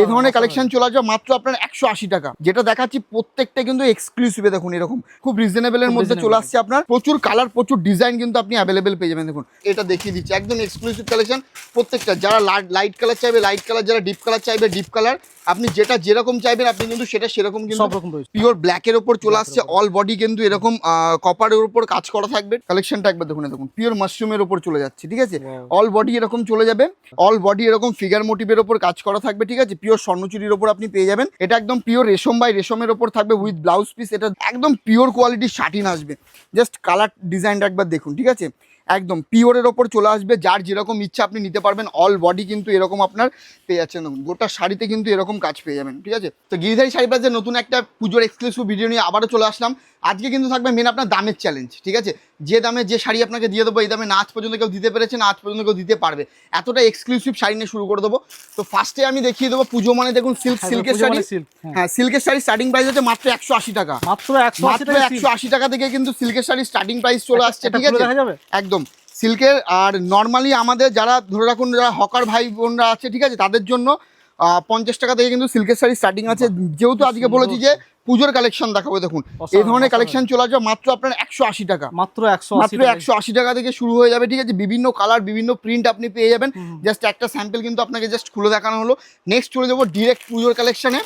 এই ধরনের কালেকশন চলে আসবে মাত্র আপনার একশো আশি টাকা। যেটা দেখাচ্ছি প্রত্যেকটা কিন্তু এক্সক্লুসিভে দেখুন এরকম। খুব রিজনেবলের মধ্যে চলে আসছে আপনার। প্রচুর কালার প্রচুর ডিজাইন কিন্তু আপনি অ্যাভেলেবেল পেয়ে যাবেন। দেখুন এটা দেখিয়ে দিচ্ছি। একদম এক্সক্লুসিভ কালেকশন প্রত্যেকটা যারা লাইট কালার চাইবে লাইট কালার যারা ডিপ কালার চাইবে ডিপ কালার আপনি যেটা যেরকম চাইবেন আপনি কিন্তু সেটা সেরকম কিন্তু সব রকম রয়েছে। পিওর ব্ল্যাকের ওপর চলে আসছে অল বডি কিন্তু এরকম কপারের উপর কাজ করা থাকবে। কালেকশনটা একবার দেখুন দেখুন পিওর মাশরুমের ওপর চলে যাচ্ছে ঠিক আছে? অল বডি এরকম চলে যাবে অল বডি এরকম ফিগার মোটিভের ওপর কাজ করা থাকবে ঠিক আছে? পিওর স্বর্ণচুরির ওপর আপনি পেয়ে যাবেন। এটা একদম পিওর রেশম বাই রেশমের ওপর থাকবে উইথ ব্লাউজ পিস এটা একদম পিওর কোয়ালিটির শাটিন আসবে। জাস্ট কালার ডিজাইনটা একবার দেখুন ঠিক আছে? একদম পিওরের ওপর চলে আসবে, যার যেরকম ইচ্ছা আপনি নিতে পারবেন অল বডি কিন্তু এরকম আপনার পেয়ে যাচ্ছেন। গোটা শাড়িতে কিন্তু এরকম কাজ পেয়ে যাবেন, ঠিক আছে? তো গিরিধারী শাড়ি প্লাসের নতুন একটা পুজোর এক্সক্লুসিভ ভিডিও নিয়ে আবারও চলে আসলাম। আজকে কিন্তু থাকবে মেন আপনার দামের চ্যালেঞ্জ ঠিক আছে? যে দামে যে শাড়ি আপনাকে দিয়ে দেবো এই দামে না আজ পর্যন্ত কেউ দিতে পেরেছে না আজ পর্যন্ত কেউ দিতে পারবে। এতটা এক্সক্লুসিভ শাড়ি নিয়ে শুরু করে দেবো। তো ফার্স্টে আমি দেখিয়ে দেবো পুজো মানে দেখুন সিল্ক সিল্কের শাড়ি। হ্যাঁ। সিল্কের শাড়ি স্টার্টিং প্রাইস হচ্ছে মাত্র একশো আশি টাকা। মাত্র একশো আশি মাত্র টাকা একশো আশি টাকা থেকে কিন্তু সিল্কের শাড়ি স্টার্টিং প্রাইস চলে আসছে ঠিক আছে? একদম। সিল্কের আর নর্মালি আমাদের যারা ধরে রাখুন যারা হকার ভাই বোনরা আছে ঠিক আছে? তাদের জন্য আহ, পঞ্চাশ টাকা থেকে কিন্তু সিল্কের শাড়ি স্টার্টিং আছে। যেহেতু আজকে বলেছি যে পুজোর কালেকশন দেখাবো দেখুন। এই ধরনের কালেকশন চলে আসবে মাত্র আপনার একশো আশি টাকা। মাত্র একশো মাত্র একশো আশি টাকা থেকে শুরু হয়ে যাবে ঠিক আছে? বিভিন্ন কালার বিভিন্ন প্রিন্ট আপনি পেয়ে যাবেন। জাস্ট একটা স্যাম্পল কিন্তু আপনাকে জাস্ট খুলে দেখানো হলো। নেক্সট চলে যাব ডিরেক্ট পুজোর কালেকশনে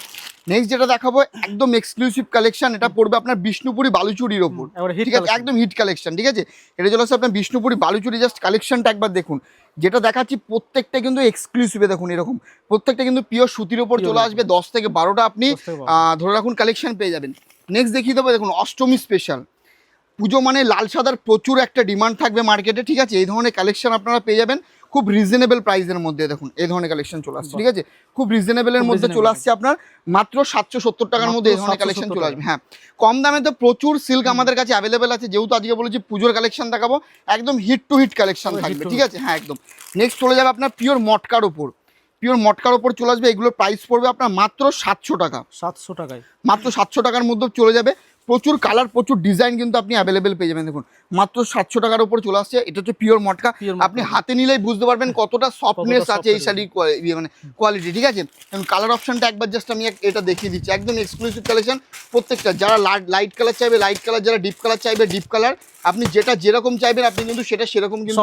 নেক্সট যেটা দেখাবো একদম এক্সক্লুসিভ কালেকশন এটা পড়বে আপনার বিষ্ণুপুরি বালুচুরির ওপর। ঠিক আছে? একদম হিট কালেকশন ঠিক আছে? এটা চলে আসছে আপনার বিষ্ণুপুরি বালুচুরি জাস্ট কালেকশনটা একবার দেখুন। যেটা দেখাচ্ছি প্রত্যেকটা কিন্তু এক্সক্লুসিভে দেখুন এরকম। প্রত্যেকটা কিন্তু পিওর সুতির ওপর চলে আসবে দশ থেকে বারোটা আপনি ধরে রাখুন কালেকশন পেয়ে যাবেন। নেক্সট দেখিয়ে দেবো দেখুন অষ্টমী স্পেশাল পুজো মানে লাল সাদার প্রচুর একটা ডিমান্ড থাকবে মার্কেটে ঠিক আছে? এই ধরনের কালেকশন আপনারা পেয়ে যাবেন। খুব রিজনেবল প্রাইসের মধ্যে দেখুন এই ধরনের কালেকশন চলে আসছে ঠিক আছে? খুব রিজনেবলের মধ্যে চলে আসছে আপনার মাত্র সাতশো সত্তর টাকার মধ্যে এই ধরনের কালেকশন চলে আসবে হ্যাঁ। কম দামে তো প্রচুর সিল্ক আমাদের কাছে অ্যাভেলেবেল আছে যেহেতু আজকে বলেছি পুজোর কালেকশন দেখাবো একদম হিট টু হিট কালেকশন থাকবে ঠিক আছে? হ্যাঁ একদম। নেক্সট চলে যাবে আপনার পিওর মটকার উপর। পিওর মটকার ওপর চলে আসবে এগুলোর প্রাইস পড়বে আপনার মাত্র সাতশো টাকা। সাতশো টাকায়। মাত্র সাতশো টাকার মধ্যে চলে যাবে। প্রচুর কালার প্রচুর ডিজাইন কিন্তু আপনি অ্যাভেলেবেল পেয়ে যাবেন। দেখুন মাত্র সাতশো টাকার উপর চলে আসছে। এটা হচ্ছে পিওর মটকা আপনি হাতে নিলেই বুঝতে পারবেন কতটা সফটনেস আছে এই শাড়ির ইয়ে মানে কোয়ালিটি ঠিক আছে? কারণ কালার অপশনটা একবার জাস্ট আমি এটা দেখিয়ে দিচ্ছি। একদম এক্সক্লুসিভ কালেকশন প্রত্যেকটা। যারা লাইট কালার চাইবে লাইট কালার যারা ডিপ কালার চাইবে ডিপ কালার আপনি যেটা যেরকম চাইবেন আপনি কিন্তু সেটা সেরকম কিন্তু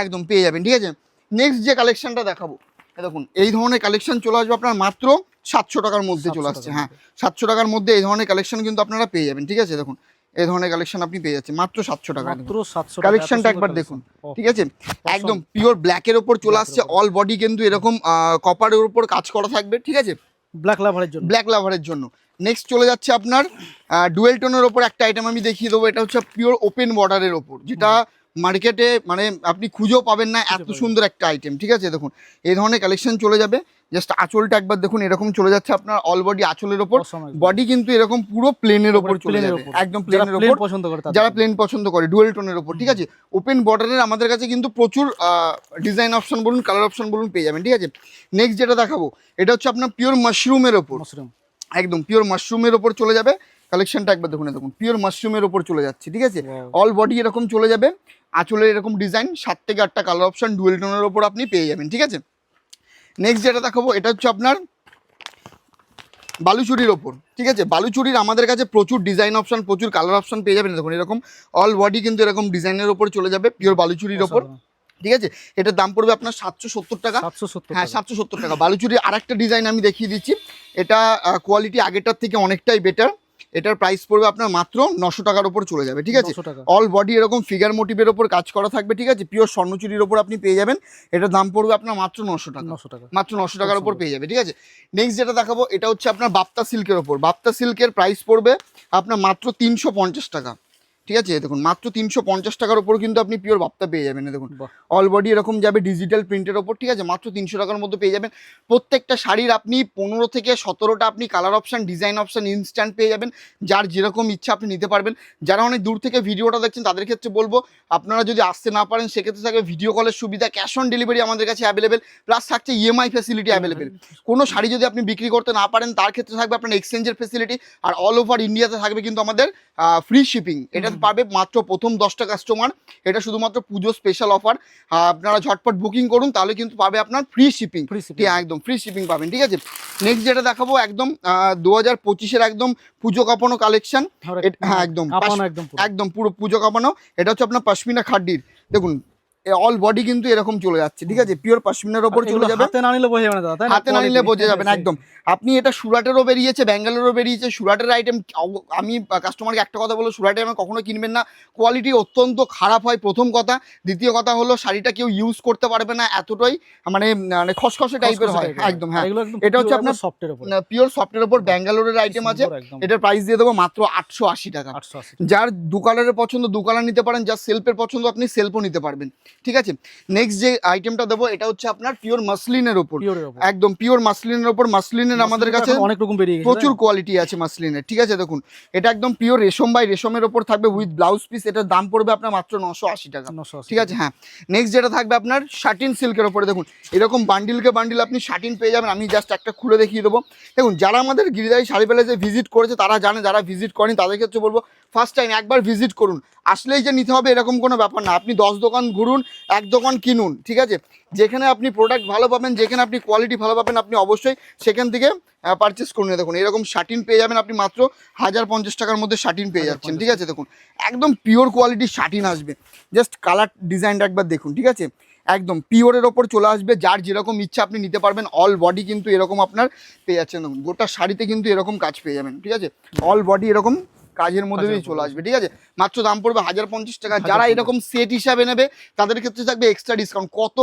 একদম পেয়ে যাবেন ঠিক আছে? নেক্সট যে কালেকশনটা দেখাবো। দেখুন এই ধরনের কালেকশন চলে আসবে আপনার মাত্র সাতশো টাকার মধ্যে চলে আসছে হ্যাঁ। সাতশো টাকার মধ্যে এই ধরনের কালেকশন কিন্তু আপনারা পেয়ে যাবেন ঠিক আছে? দেখুন এই ধরনের কালেকশন আপনি পেয়ে যাচ্ছেন মাত্র সাতশো টাকা মাত্র সাতশো কালেকশনটা একবার দেখুন ঠিক আছে? একদম পিওর ব্ল্যাকের ওপর চলে আসছে অল বডি কিন্তু এরকম কপারের ওপর কাজ করা থাকবে ঠিক আছে? ব্ল্যাক লাভারের জন্য। ব্ল্যাক লাভারের জন্য। নেক্সট চলে যাচ্ছে আপনার ডুয়েল টোনের ওপর একটা আইটেম আমি দেখিয়ে দেবো এটা হচ্ছে পিওর ওপেন বর্ডারের ওপর যেটা মার্কেটে মানে আপনি খুঁজেও পাবেন না এত সুন্দর একটা আইটেম ঠিক আছে? দেখুন এই ধরনের কালেকশন চলে যাবে। জাস্ট আঁচলটা একবার দেখুন এরকম চলে যাচ্ছে আপনার অল বডি আঁচলের ওপর। বডি কিন্তু এরকম পুরো প্লেনের ওপর চলে যাবে। একদম প্লেনের ওপর। পছন্দ করে যারা প্লেন পছন্দ করে ডুয়েল টোনের ওপর ঠিক আছে? ওপেন বর্ডারের আমাদের কাছে কিন্তু প্রচুর ডিজাইন অপশন বলুন কালার অপশন বলুন পেয়ে যাবেন ঠিক আছে? নেক্সট যেটা দেখাবো এটা হচ্ছে আপনার পিওর মাশরুমের ওপর। একদম পিওর মাশরুমের ওপর চলে যাবে। কালেকশনটা একবার দেখুন দেখুন পিওর মাশরুমের ওপর চলে যাচ্ছে ঠিক আছে? অল বডি এরকম চলে যাবে আঁচলের এরকম ডিজাইন সাত থেকে আটটা কালার অপশন ডুয়েল টোনের ওপর আপনি পেয়ে যাবেন ঠিক আছে? নেক্সট যেটা দেখাবো এটা হচ্ছে আপনার বালুচুরির ওপর ঠিক আছে? বালুচুরির আমাদের কাছে প্রচুর ডিজাইন অপশন প্রচুর কালার অপশন পেয়ে যাবেন দেখুন এরকম অল বডি কিন্তু এরকম ডিজাইনের ওপর চলে যাবে পিওর বালুচুরির ওপর ঠিক আছে? এটার দাম পড়বে আপনার সাতশো সত্তর টাকা। সাতশো সত্তর হ্যাঁ সাতশো সত্তর টাকা। বালুচুরির আরেকটা ডিজাইন আমি দেখিয়ে দিচ্ছি এটা কোয়ালিটি আগেরটার থেকে অনেকটাই বেটার এটার প্রাইস পড়বে আপনার মাত্র নশো টাকার উপর চলে যাবে ঠিক আছে? টাকা। অল বডি এরকম ফিগার মোটিভের ওপর কাজ করা থাকবে ঠিক আছে? পিওর স্বর্ণচুরির ওপর আপনি পেয়ে যাবেন এটার দাম পড়বে আপনার মাত্র নশো টাকা। নশো টাকা। মাত্র নশো টাকার উপর পেয়ে যাবে ঠিক আছে? নেক্সট যেটা দেখাবো এটা হচ্ছে আপনার বাপ্তা সিল্কের ওপর বাপ্তা সিল্কের প্রাইস পড়বে আপনার মাত্র তিনশো পঞ্চাশ টাকা। ঠিক আছে? দেখুন মাত্র তিনশো পঞ্চাশ টাকার ওপর কিন্তু আপনি পিওর বাপ্তা পেয়ে যাবেন দেখুন। অল বডি এরকম যাবে ডিজিটাল প্রিন্টের ওপর ঠিক আছে? মাত্র তিনশো টাকার মধ্যে পেয়ে যাবেন। প্রত্যেকটা শাড়ির আপনি পনেরো থেকে সতেরোটা আপনি colour option design option instant পেয়ে যাবেন। যার যেরকম ইচ্ছা আপনি নিতে পারবেন। যারা অনেক দূর থেকে ভিডিওটা দেখছেন তাদের ক্ষেত্রে বলব আপনারা যদি আসতে না পারেন সেক্ষেত্রে থাকবে ভিডিও কলের সুবিধা ক্যাশ অন ডেলিভারি আমাদের কাছে অ্যাভেলেবেল প্লাস থাকছে ইএমআই ফেসিলিটি অ্যাভেলেবেল কোনো শাড়ি যদি আপনি বিক্রি করতে না পারেন তার ক্ষেত্রে থাকবে আপনার এক্সচেঞ্জের ফেসিলিটি আর অল ওভার ইন্ডিয়াতে থাকবে কিন্তু আমাদের ফ্রি শিপিং এটা পাবে মাত্র প্রথম দশটা কাস্টমার এটা শুধুমাত্র পুজো স্পেশাল অফার আপনারা ঝটপট বুকিং করুন তাহলে কিন্তু পাবে আপনার ফ্রি শিপিং ফ্রি ঠিক একদম ফ্রি শিপিং পাবেন ঠিক আছে? নেক্সট যেটা দেখাবো একদম দু হাজার পঁচিশের একদম পুজো কাপানো কালেকশন হ্যাঁ একদম একদম পুরো। একদম পুজো কাপানো এটা হচ্ছে আপনার পাশমিনা খাড্ডির। দেখুন অল বডি কিন্তু এরকম চলে যাচ্ছে ঠিক আছে? পিওর পশমিনার ওপর চলে যাবে। হাতে না নিলে বোঝা যাবে না দাদা হাতে না নিলে বোঝা যাবে না একদম। আপনি এটা সুরাটেরও বেরিয়েছে ব্যাঙ্গালোরও বেরিয়েছে সুরাটের আইটেম আমি কাস্টমারকে একটা কথা বলব সুরাটের আমি কখনো কিনবেন না। কোয়ালিটি অত্যন্ত খারাপ হয় প্রথম কথা। দ্বিতীয় কথা হলো শাড়িটা কেউ ইউজ করতে পারবে না এতটাই মানে মানে খসখসে টাইপের হয় একদম হ্যাঁ। এটা হচ্ছে আপনার সফটের উপর পিওর সফটের ওপর ব্যাঙ্গালোরের আইটেম আছে। এটার প্রাইস দিয়ে দেবো মাত্র আটশো আশি টাকা। যার দু কালারের পছন্দ দু কালার নিতে পারেন যার সেলফের পছন্দ আপনি সেলফও নিতে পারবেন। ঠিক আছে? নেক্সট যে আইটেমটা দেবো এটা হচ্ছে আপনার পিওর মাসলিনের ওপর একদম পিওর মাসলিনের ওপর মাসলিনের আমাদের কাছে অনেক রকম বেরিয়ে প্রচুর কোয়ালিটি আছে মাসলিনের ঠিক আছে দেখুন এটা একদম পিওর রেশম বাই রেশমের ওপর থাকবে উইথ ব্লাউজ পিস এটার দাম পড়বে আপনার মাত্র নশো আশি টাকা। 980 ঠিক আছে হ্যাঁ। নেক্সট যেটা থাকবে আপনার শার্টিন সিল্কের ওপরে দেখুন এরকম বান্ডিলকে বান্ডিল আপনি শার্টিন পেয়ে যাবেন। আমি জাস্ট একটা খুলে দেখিয়ে দেবো। দেখুন যারা আমাদের গিরিদারি শাড়ি প্যালেসে ভিজিট করেছে তারা জানে যারা ভিজিট করেন তাদেরকে ক্ষেত্রে বলব ফার্স্ট টাইম একবার ভিজিট করুন। আসলেই যে নিতে হবে এরকম কোনো ব্যাপার না। আপনি দশ দোকান ঘুরুন এক দোকান কিনুন ঠিক আছে? যেখানে আপনি প্রোডাক্ট ভালো পাবেন যেখানে আপনি কোয়ালিটি ভালো পাবেন আপনি অবশ্যই সেখান থেকে পারচেস করুন। দেখুন এরকম শার্টিন পেয়ে যাবেন আপনি মাত্র হাজার পঞ্চাশ টাকার মধ্যে শার্টিন পেয়ে যাচ্ছেন ঠিক আছে? দেখুন একদম পিওর কোয়ালিটির শাটিন আসবে। জাস্ট কালার ডিজাইনটা একবার দেখুন ঠিক আছে? একদম পিওরের ওপর চলে আসবে যার যেরকম ইচ্ছা আপনি নিতে পারবেন অল বডি কিন্তু এরকম আপনার পেয়ে যাচ্ছেন। দেখুন গোটা শাড়িতে কিন্তু এরকম কাজ পেয়ে যাবেন ঠিক আছে? অল বডি এরকম কাজের মধ্যে চলে আসবে ঠিক আছে? মাত্র দাম পড়বে হাজার পঞ্চাশ টাকা। যারা এরকম সেট হিসাবে নেবে তাদের ক্ষেত্রে থাকবে এক্সট্রা ডিসকাউন্ট কত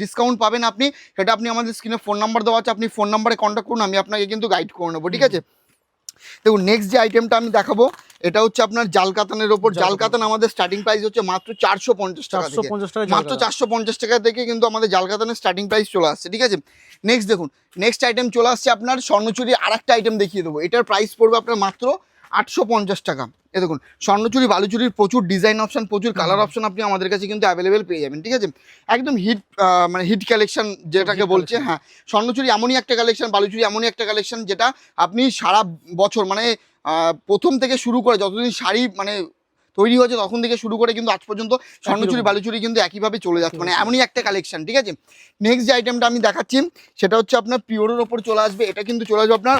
ডিসকাউন্ট পাবেন আপনি সেটা আপনি আমাদের স্ক্রিনে ফোন নাম্বার দেওয়া আছে আপনি ফোন নাম্বারে কন্ট্যাক্ট করুন আমি আপনাকে কিন্তু গাইড করে নেব ঠিক আছে? দেখুন নেক্সট যে আইটেমটা আমি দেখাবো এটা হচ্ছে আপনার জাল কাতানের ওপর। জাল জাল কাতান আমাদের স্টার্টিং প্রাইস হচ্ছে মাত্র চারশো পঞ্চাশ টাকা থেকে। 450 টাকা মাত্র চারশো পঞ্চাশ টাকা থেকে কিন্তু আমাদের জালকাতানের স্টার্টিং প্রাইস চলে আসছে ঠিক আছে? নেক্সট দেখুন নেক্সট আইটেম চলে আসছে আপনার স্বর্ণচুরি আর একটা আইটেম দেখিয়ে দেবো। এটার প্রাইস পড়বে আপনার মাত্র আটশো পঞ্চাশ টাকা। এ দেখুন স্বর্ণচুরি বালুচুরির প্রচুর ডিজাইন অপশন প্রচুর কালার অপশন আপনি আমাদের কাছে কিন্তু অ্যাভেলেবেল পেয়ে যাবেন ঠিক আছে? একদম হিট মানে হিট কালেকশন যেটাকে বলছে হ্যাঁ। স্বর্ণচুরি এমনই একটা কালেকশন বালুচুরি এমনই একটা কালেকশন যেটা আপনি সারা বছর মানে প্রথম থেকে শুরু করে যতদিন শাড়ি মানে তৈরি হয়েছে তখন থেকে শুরু করে কিন্তু আজ পর্যন্ত স্বর্ণচুরি বালুচুরি কিন্তু একইভাবে চলে যাচ্ছে। মানে এমনই একটা কালেকশন ঠিক আছে? নেক্সট যে আইটেমটা আমি দেখাচ্ছি সেটা হচ্ছে আপনার পিওরের ওপর চলে আসবে। এটা কিন্তু চলে আসবে আপনার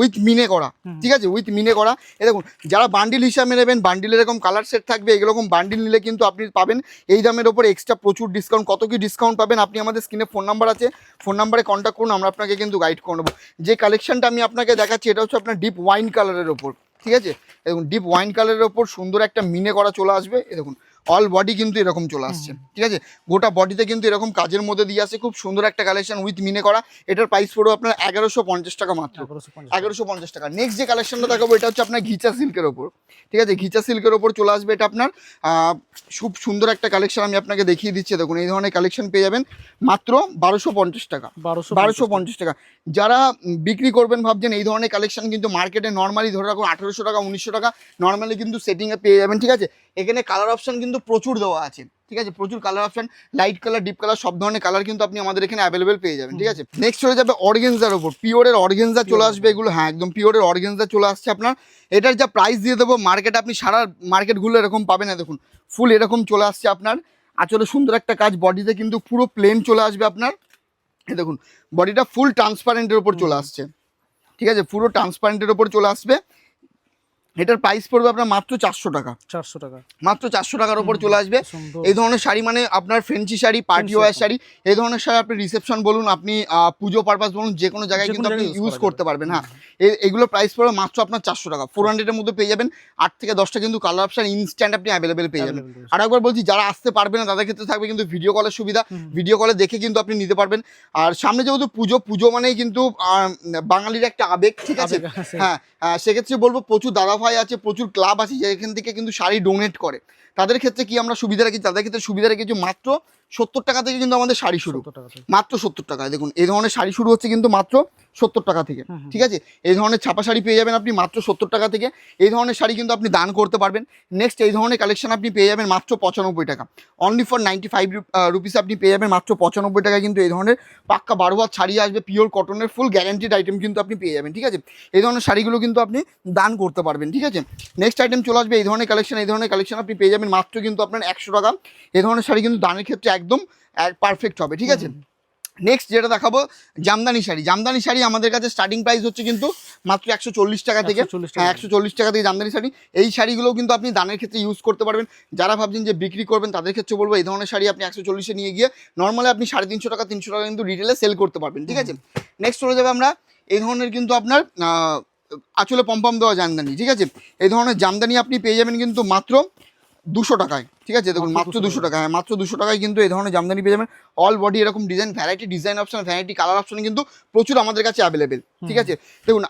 উইথ মিনে করা ঠিক আছে? উইথ মিনে করা। এ দেখুন যারা বান্ডিল হিসাবে নেবেন বান্ডিল এরকম কালার সেট থাকবে এরকম বান্ডিল নিলে কিন্তু আপনি পাবেন। এই দামের ওপর এক্সট্রা প্রচুর ডিসকাউন্ট কত কি ডিসকাউন্ট পাবেন আপনি আমাদের স্ক্রিনে ফোন নাম্বার আছে। ফোন নাম্বারে কন্ট্যাক্ট করুন আমরা আপনাকে কিন্তু গাইড করে নেব। যে কালেকশনটা আমি আপনাকে দেখাচ্ছি এটা হচ্ছে আপনার ডিপ ওয়াইন কালারের ওপর। ঠিক আছে? দেখুন ডিপ ওয়াইন কালারের ওপর সুন্দর একটা মিনে করা চলে আসবে। এ দেখুন অল বডি কিন্তু এরকম চলে আসছে ঠিক আছে? গোটা বডিতে কিন্তু এরকম কাজের মধ্যে দিয়ে আসে। খুব সুন্দর একটা কালেকশন উইথ মিনে করা। এটার প্রাইস পড়বে আপনার এগারোশো পঞ্চাশ টাকা মাত্র। এগারোশো পঞ্চাশ টাকা। নেক্সট যে কালেকশনটা দেখাবো এটা হচ্ছে আপনার ঘিচা সিল্কের ওপর। ঠিক আছে? ঘিচা সিল্কের ওপর চলে আসবে এটা আপনার খুব সুন্দর একটা কালেকশন আমি আপনাকে দেখিয়ে দিচ্ছি। দেখুন এই ধরনের কালেকশন পেয়ে যাবেন মাত্র বারোশো পঞ্চাশ টাকা। 1250 বারোশো পঞ্চাশ টাকা। যারা বিক্রি করবেন ভাবছেন এই ধরনের কালেকশন কিন্তু মার্কেটে নর্মালি ধরে রাখুন আঠেরোশো টাকা উনিশশো টাকা। নর্মালি কিন্তু সেটিংয়ে পেয়ে যাবেন ঠিক আছে? এখানে কালার অপশন কিন্তু প্রচুর দেওয়া আছে ঠিক আছে? প্রচুর colour option light colour deep colour সব ধরনের কালার কিন্তু আপনি আমাদের এখানে অ্যাভেলেবেল পেয়ে যাবেন ঠিক আছে? নেক্সট চলে যাবে অর্গেনজার ওপর পিওরের অর্গেনজা চলে আসবে এগুলো হ্যাঁ একদম পিওরের অর্গেনজা চলে আসছে আপনার। এটার যা প্রাইস দিয়ে দেবো মার্কেটে আপনি সারা মার্কেটগুলো এরকম পাবেন না দেখুন ফুল এরকম চলে আসছে আপনার। আচলে সুন্দর একটা কাজ বডিতে কিন্তু পুরো প্লেন চলে আসবে আপনার। দেখুন বডিটা ফুল ট্রান্সপারেন্টের ওপর চলে আসছে ঠিক আছে? পুরো ট্রান্সপারেন্টের ওপর চলে আসবে। এটার প্রাইস পড়বে আপনার মাত্র চারশো টাকা। 400 টাকা। মাত্র চারশো টাকার ওপর চলে আসবে। এই ধরনের শাড়ি মানে আপনার fancy sari party wear sari. এই ধরনের শাড়ি আপনি রিসেপশন বলুন আপনি পুজো পারপাস বলুন যে কোনো জায়গায় কিন্তু আপনি ইউজ করতে পারবেন হ্যাঁ। এগুলো প্রাইস পড়বে মাত্র আপনার চারশো টাকা। ফোর হান্ড্রেডের মধ্যে পেয়ে যাবেন। আট থেকে দশটা কিন্তু কালার অপশন ইনস্ট্যান্ট আপনি অ্যাভেলেবেল পেয়ে যাবেন। আর একবার বলছি যারা আসতে পারবে না তাদের ক্ষেত্রে থাকবে কিন্তু ভিডিও কলের সুবিধা। ভিডিও কলে দেখে কিন্তু আপনি নিতে পারবেন। আর সামনে যেহেতু পুজো পুজো মানেই কিন্তু বাঙালির একটা আবেগ ঠিক আছে। হ্যাঁ সেক্ষেত্রে বলব প্রচুর দাদা ভাই আছে, প্রচুর ক্লাব আছে, যেখান থেকে কিন্তু শাড়ি ডোনেট করে। তাদের ক্ষেত্রে কি আমরা সুবিধা রাখি? তাদের ক্ষেত্রে সুবিধা রেখেছি মাত্র সত্তর টাকা থেকে কিন্তু আমাদের শাড়ি শুরু। মাত্র সত্তর টাকায়। দেখুন এই ধরনের শাড়ি শুরু হচ্ছে কিন্তু মাত্র সত্তর টাকা থেকে। ঠিক আছে? এই ধরনের ছাপা শাড়ি পেয়ে যাবেন আপনি মাত্র সত্তর টাকা থেকে। এই ধরনের শাড়ি কিন্তু আপনি দান করতে পারবেন। নেক্সট এই ধরনের কালেকশন আপনি পেয়ে যাবেন মাত্র পঁচানব্বই টাকা। Only for ninety five rupees আপনি পেয়ে যাবেন মাত্র পঁচানব্বই টাকায় কিন্তু এই ধরনের পাক্কা বারো হাত শাড়ি আসবে। পিওর কটনের ফুল গ্যারান্টিড আইটেম কিন্তু আপনি পেয়ে যাবেন। ঠিক আছে? এই ধরনের শাড়িগুলো কিন্তু আপনি দান করতে পারবেন। ঠিক আছে? নেক্সট আইটেম চলে আসবে। এই ধরনের কালেকশন এই ধরনের কালেকশন আপনি পেয়ে যাবেন মাত্র কিন্তু আপনার একশো টাকা। এই ধরনের শাড়ি কিন্তু দানের ক্ষেত্রে একদম পারফেক্ট হবে ঠিক আছে? নেক্সট যেটা দেখাবো জামদানি শাড়ি। জামদানি শাড়ি আমাদের কাছে স্টার্টিং প্রাইস হচ্ছে কিন্তু মাত্র একশো চল্লিশ টাকা থেকে 140 টাকা। হ্যাঁ একশো চল্লিশ টাকা থেকে জামদানি শাড়ি। এই শাড়িগুলো কিন্তু আপনি দানের ক্ষেত্রে ইউজ করতে পারবেন। যারা ভাবছেন যে বিক্রি করবেন তাদের ক্ষেত্রে বলব এই ধরনের শাড়ি আপনি একশো চল্লিশে নিয়ে গিয়ে নর্মালি আপনি সাড়ে তিনশো টাকা তিনশো টাকা কিন্তু রিটেলে সেল করতে পারবেন ঠিক আছে? নেক্সট চলে যাবে আমরা এই ধরনের কিন্তু আপনার আঁচলে পম্পম দেওয়া জামদানি ঠিক আছে? এই ধরনের জামদানি আপনি পেয়ে যাবেন কিন্তু মাত্র দুশো টাকায়। ঠিক আছে? দেখুন মাত্র মাত্র 200 দুশো টাকা হ্যাঁ মাত্র দুশো টাকায় কিন্তু এই ধরনের জামদানি পেয়ে যাবেন। অল বডি এরকম design variety design option variety colour option কিন্তু প্রচুর আমাদের কাছে অ্যাভেলেবেল ঠিক আছে? দেখুন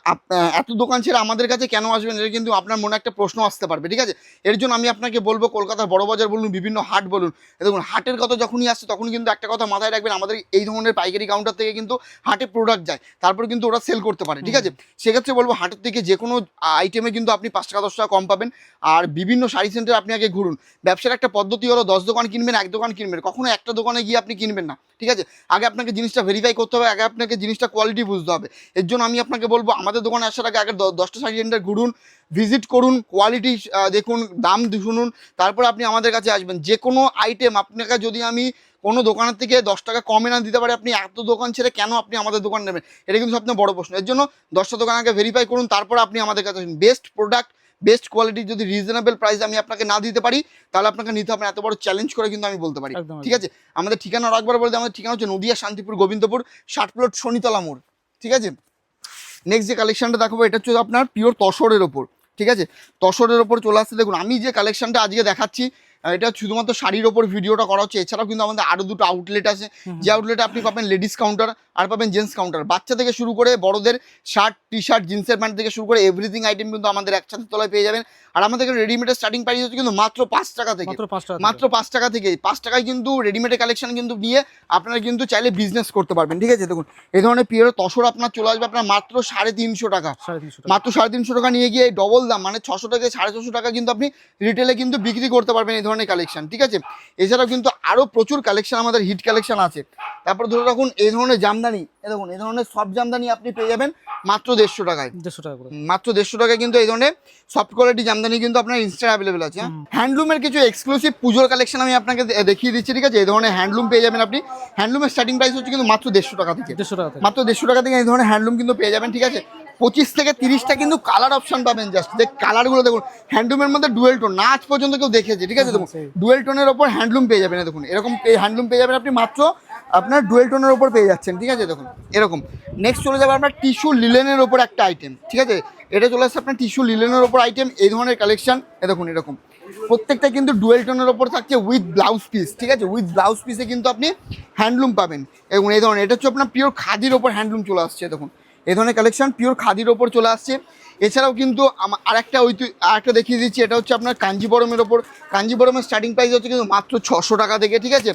এত দোকান ছেড়ে আমাদের কাছে কেন আসবেন এটা কিন্তু আপনার মনে একটা প্রশ্ন আসতে পারবে ঠিক আছে? এর জন্য আমি আপনাকে বলব কলকাতার বড় বাজার বলুন বিভিন্ন হাট বলুন দেখুন হাটের কথা যখনই আসছে তখন কিন্তু একটা কথা মাথায় রাখবেন আমাদের এই ধরনের পাইকারি কাউন্টার থেকে কিন্তু হাটে প্রোডাক্ট যায় তারপর কিন্তু ওরা সেল করতে পারে ঠিক আছে? সেক্ষেত্রে বলব হাটের থেকে যে কোনো আইটেমে কিন্তু আপনি পাঁচ টাকা দশ টাকা কম পাবেন আর বিভিন্ন শাড়ি সেন্টার আপনি আগে ঘুরুন ব্যবসার একটা পদ্ধতি হলো দশ দোকান কিনবেন, এক দোকান কিনবেন। কখনো একটা দোকানে গিয়ে আপনি কিনবেন না, ঠিক আছে? আগে আপনাকে জিনিসটা ভেরিফাই করতে হবে, আগে আপনাকে জিনিসটা কোয়ালিটি বুঝতে হবে। এর জন্য আমি আপনাকে বলব, আমাদের দোকানে আসার আগে আগে দশটা শাড়ি সেন্টার ঘুরুন ভিজিট করুন কোয়ালিটি দেখুন, দাম শুনুন, তারপর আপনি আমাদের কাছে আসবেন। যে কোনো আইটেম আপনাকে যদি আমি কোনো দোকানের থেকে দশ টাকা কমে না দিতে পারে, আপনি এত দোকান ছেড়ে কেন আপনি আমাদের দোকান নেবেন? এটা কিন্তু সবথেকে বড় প্রশ্ন। এর জন্য দশটা দোকান আগে ভেরিফাই করুন, তারপর আপনি আমাদের কাছে আসুন। বেস্ট প্রোডাক্ট বেস্ট কোয়ালিটি যদি রিজনেবল প্রাইস আমি আপনাকে না দিতে পারি তাহলে আপনাকে নিতে হবে এত বড় চ্যালেঞ্জ করে কিন্তু আমি বলতে পারি। ঠিক আছে? আমাদের ঠিকানা একবার বলতে আমাদের ঠিকানা হচ্ছে নদিয়া শান্তিপুর গোবিন্দপুর ষাট প্লট শনিতলা মোড়। ঠিক আছে? নেক্সট যে কালেকশনটা দেখাবো এটা হচ্ছে আপনার পিওর তসরের ওপর। ঠিক আছে? তসরের ওপর চলে আসছে। দেখুন আমি যে কালেকশনটা আজকে দেখাচ্ছি এটা শুধুমাত্র শাড়ির ওপর ভিডিওটা করা হচ্ছে। এছাড়াও কিন্তু আমাদের আরও দুটো আউটলেট আছে। যে আউটলেটে আপনি পাবেন লেডিস কাউন্টার আর পাবেন জেন্টস কাউন্টার বাচ্চা থেকে শুরু করে বড়দের শার্ট টি শার্ট জিন্সের প্যান্ট থেকে শুরু করে এভরিথিং আইটেম কিন্তু আমাদের একসাথে তলায় পেয়ে যাবেন। আর আমাদের রেডিমেডের স্টার্টিং প্রাইস হচ্ছে কিন্তু মাত্র পাঁচ টাকা থেকে। মাত্র পাঁচ টাকা থেকে। পাঁচ টাকায় কিন্তু রেডিমেডের কালেকশন কিন্তু নিয়ে আপনারা কিন্তু চাইলে বিজনেস করতে পারবেন। ঠিক আছে? দেখুন এই ধরনের পিওর তসর আপনার চলে আসবে আপনার মাত্র সাড়ে তিনশো টাকা। মাত্র সাড়ে তিনশো টাকা নিয়ে গিয়ে ডবল দাম মানে ছশো টাকা সাড়ে ছশো টাকা কিন্তু আপনি রিটেলে কিন্তু বিক্রি করতে পারবেন এই ধরনের কালেকশন ঠিক আছে? এছাড়াও কিন্তু আরও প্রচুর কালেকশন আমাদের হিট কালেকশন আছে। তারপর ধরে রাখুন এই ধরনের জামদানি দেখুন এই ধরনের সব জামদানি আপনি পেয়ে যাবেন মাত্র দেড়শো টাকায়। দেড়শো টাকা মাত্র দেড়শো টাকায় কিন্তু এই ধরনের সফট কোয়ালিটি জামদানি কিন্তু আপনার ইনস্টা অ্যাভেলেবেল আছে হ্যান্ডলুমের কিছু এক্সক্লুসিভ পুজোর কালেকশন আমি আপনাকে দেখিয়ে দিচ্ছি ঠিক আছে? এই ধরনের হ্যান্ডলুম পেয়ে যাবেন আপনি। হ্যান্ডলুমের স্টার্টিং প্রাইস হচ্ছে কিন্তু মাত্র দেড়শো টাকা থেকে। দেড়শো টাকা থেকে। মাত্র দেড়শো টাকা থেকে এই ধরনের হ্যান্ডলুম কিন্তু পেয়ে যাবেন ঠিক আছে? পঁচিশ থেকে তিরিশটা কিন্তু কালার অপশন পাবেন জাস্ট যে কালারগুলো দেখুন হ্যান্ডলুমের মধ্যে ডুয়েল টোন না আজ পর্যন্ত কেউ দেখেছে ঠিক আছে? দেখুন। ডুয়েল টোনের ওপর হ্যান্ডলুম পেয়ে যাবেন দেখুন এরকম এই হ্যান্ডলুম পেয়ে যাবেন আপনি মাত্র আপনার ডুয়েল টোনের ওপর পেয়ে যাচ্ছেন ঠিক আছে? দেখুন এরকম। নেক্সট চলে যাবে আপনার টিস্যু লিলেনের ওপর একটা আইটেম ঠিক আছে? এটা চলে আসছে আপনার টিস্যু লিলেনের ওপর আইটেম এই ধরনের কালেকশন এ দেখুন এরকম। প্রত্যেকটা কিন্তু ডুয়েল টোনের ওপর থাকছে উইথ ব্লাউজ পিস ঠিক আছে? উইথ ব্লাউজ পিসে কিন্তু আপনি হ্যান্ডলুম পাবেন। এবং এই ধরনের এটা হচ্ছে আপনার পিওর খাদির ওপর হ্যান্ডলুম চলে আসছে দেখুন। এই ধরনের কালেকশন পিওর খাদির ওপর চলে আসছে। এছাড়াও কিন্তু আরেকটা ওই আরেকটা দেখিয়ে দিচ্ছি এটা হচ্ছে আপনার কাঞ্জিবরমের ওপর। কাঞ্জিবরমের স্টার্টিং প্রাইস হচ্ছে কিন্তু মাত্র ছশো টাকা থেকে ঠিক আছে?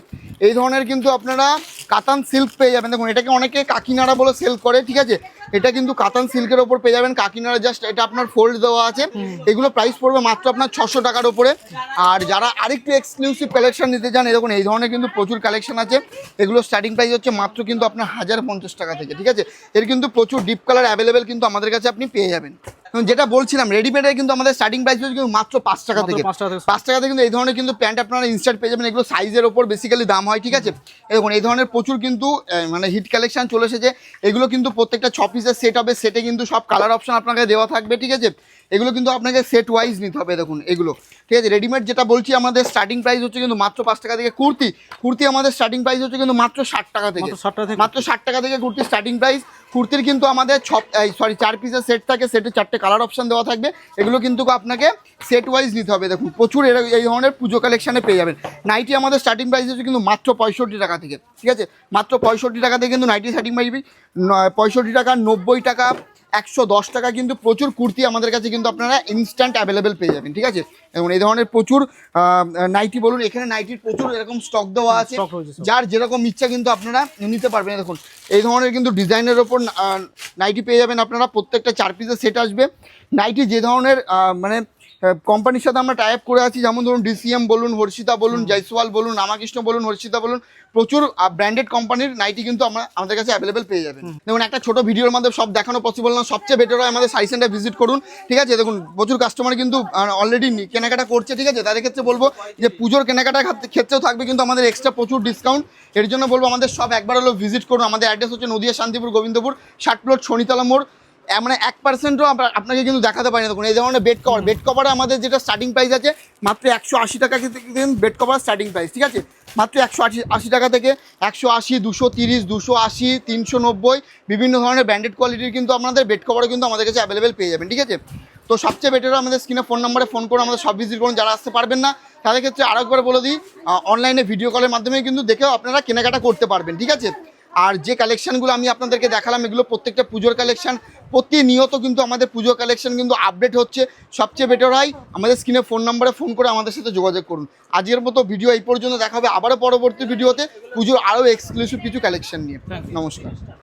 এই ধরনের কিন্তু আপনারা কাতান সিল্ক পেয়ে যাবেন। দেখুন এটাকে অনেকে কাকিনাড়া বলে সেল করে ঠিক আছে? এটা কিন্তু কাতান সিল্কের ওপর পেয়ে যাবেন। কাকিনাড়া জাস্ট এটা আপনার ফোল্ড দেওয়া আছে। এগুলো প্রাইস পড়বে মাত্র আপনার ছশো টাকার ওপরে। আর যারা আরেকটু এক্সক্লুসিভ কালেকশন নিতে চান এরকম এই ধরনের কিন্তু প্রচুর কালেকশন আছে। এগুলো স্টার্টিং প্রাইস হচ্ছে মাত্র কিন্তু আপনার হাজার পঞ্চাশ টাকা থেকে ঠিক আছে? এর কিন্তু প্রচুর ডিপ কালার অ্যাভেলেবেল কিন্তু আমাদের কাছে আপনি পেয়ে যাবেন। যেটা বলছিলাম রেডিমেডের কিন্তু আমাদের স্টার্টিং প্রাইস কিন্তু মাত্র পাঁচ টাকা থেকে। পাঁচ টাকা থেকে টাকাতে কিন্তু এই ধরনের কিন্তু প্যান্ট আপনারা ইনস্টার পেয়ে যাবেন। এগুলো সাইজের ওপর বেসিক্যালি দাম হয় ঠিক আছে? দেখুন এই ধরনের প্রচুর কিন্তু মানে হিট কালেকশন চলে এসেছে। এগুলো কিন্তু প্রত্যেকটা ছ পিসের সেট হবে। সেটে কিন্তু সব কালার অপশন আপনাকে দেওয়া থাকবে ঠিক আছে? এগুলো কিন্তু আপনাকে সেট ওয়াইজ নিতে হবে দেখুন এগুলো। ঠিক আছে রেডিমেড যেটা বলছি আমাদের স্টার্টিং প্রাইস হচ্ছে কিন্তু মাত্র পাঁচ টাকা থেকে কুর্তি। কুর্তি আমাদের স্টার্টিং প্রাইস হচ্ছে কিন্তু মাত্র ষাট টাকা থেকে। মাত্র ষাট টাকা থেকে মাত্র ষাট টাকা থেকে কুর্তির স্টার্টিং প্রাইস কুর্তির কিন্তু আমাদের ছ সরি চার পিসের সেট থাকে সেটে চারটে কালার অপশন দেওয়া থাকবে। এগুলো কিন্তু আপনাকে সেট ওয়াইজ নিতে হবে দেখুন প্রচুর এর- এই ধরনের পুজো কালেকশানে পেয়ে যাবেন। নাইটি আমাদের স্টার্টিং প্রাইস হচ্ছে কিন্তু মাত্র পঁয়ষট্টি টাকা থেকে ঠিক আছে? মাত্র পঁয়ষট্টি টাকা থেকে কিন্তু নাইটি স্টার্টিং প্রাইস পঁয়ষট্টি টাকা নব্বই টাকা একশো দশ টাকা কিন্তু প্রচুর কুর্তি আমাদের কাছে কিন্তু আপনারা ইনস্ট্যান্ট অ্যাভেলেবেল পেয়ে যাবেন ঠিক আছে? এবং এই ধরনের প্রচুর নাইটি বলুন এখানে নাইটির প্রচুর এরকম স্টক দেওয়া আছে। যার যেরকম ইচ্ছা কিন্তু আপনারা নিতে পারবেন। দেখুন এই ধরনের কিন্তু ডিজাইনের ওপর নাইটি পেয়ে যাবেন আপনারা প্রত্যেকটা চার পিসের সেট আসবে। নাইটি যে ধরনের মানে কোম্পানির সাথে আমরা টাইপ করে আছি। যেমন ধরুন ডিসিএম বলুন হর্ষিতা বলুন জয়সওয়াল বলুন রামাকৃষ্ণ বলুন হর্ষিতা বলুন প্রচুর ব্র্যান্ডেড কোম্পানির নাইটি কিন্তু আমরা আমাদের কাছে অ্যাভেলেবেল পেয়ে যাবেন। দেখুন একটা ছোট ভিডিওর মধ্যে সব দেখানো পসিবল না সবচেয়ে বেটার হয় আমাদের সাই সেন্টার ভিজিট করুন। ঠিক আছে? দেখুন প্রচুর কাস্টমার কিন্তু অলরেডি কেনাকাটা করছে ঠিক আছে? তাদের ক্ষেত্রে বলব যে পুজোর কেনাকাটার ক্ষেত্রে- ক্ষেত্রেও থাকবে কিন্তু আমাদের এক্সট্রা প্রচুর ডিসকাউন্ট এর জন্য বলব আমাদের সব একবার হলো ভিজিট করুন। আমাদের অ্যাড্রেস হচ্ছে নদিয়া শান্তিপুর গোবিন্দপুর ষাট প্লট শনিতলা মোড়। মানে এক পার্সেন্টও আপনাকে কিন্তু দেখাতে পারি না দেখুন, এই ধরনের বেড কভার বেড কভারে আমাদের যেটা স্টার্টিং প্রাইস আছে, মাত্র একশো আশি টাকা থেকে বেড কভার স্টার্টিং প্রাইস ঠিক আছে? মাত্র একশো আশি আশি টাকা থেকে একশো আশি, দুশো তিরিশ, দুশো আশি, তিনশো নব্বই, বিভিন্ন ধরনের ব্র্যান্ডেড কোয়ালিটির কিন্তু আপনাদের বেড কভারও কিন্তু আমাদের কাছে অ্যাভেলেবেল পেয়ে যাবেন, ঠিক আছে? তো সবচেয়ে বেটার আমাদের স্ক্রিনে ফোন নাম্বারে ফোন করে আমাদের সব ভিজিট করুন, যারা আসতে পারবেন না, তাদের ক্ষেত্রে আরেকবার বলে দিই অনলাইনে ভিডিও কলের মাধ্যমে কিন্তু দেখেও আপনারা কেনাকাটা করতে পারবেন, ঠিক আছে? আর যে কালেকশানগুলো আমি আপনাদেরকে দেখালাম এগুলো প্রত্যেকটা পুজোর কালেকশন প্রতিনিয়ত কিন্তু আমাদের পুজোর কালেকশান কিন্তু আপডেট হচ্ছে। সবচেয়ে বেটার হয় আমাদের স্ক্রিনে ফোন নাম্বারে ফোন করে আমাদের সাথে যোগাযোগ করুন। আজকের মতো ভিডিও এই পর্যন্ত দেখা হবে আবারও পরবর্তী ভিডিওতে পুজোর আরও এক্সক্লুসিভ কিছু কালেকশান নিয়ে। নমস্কার।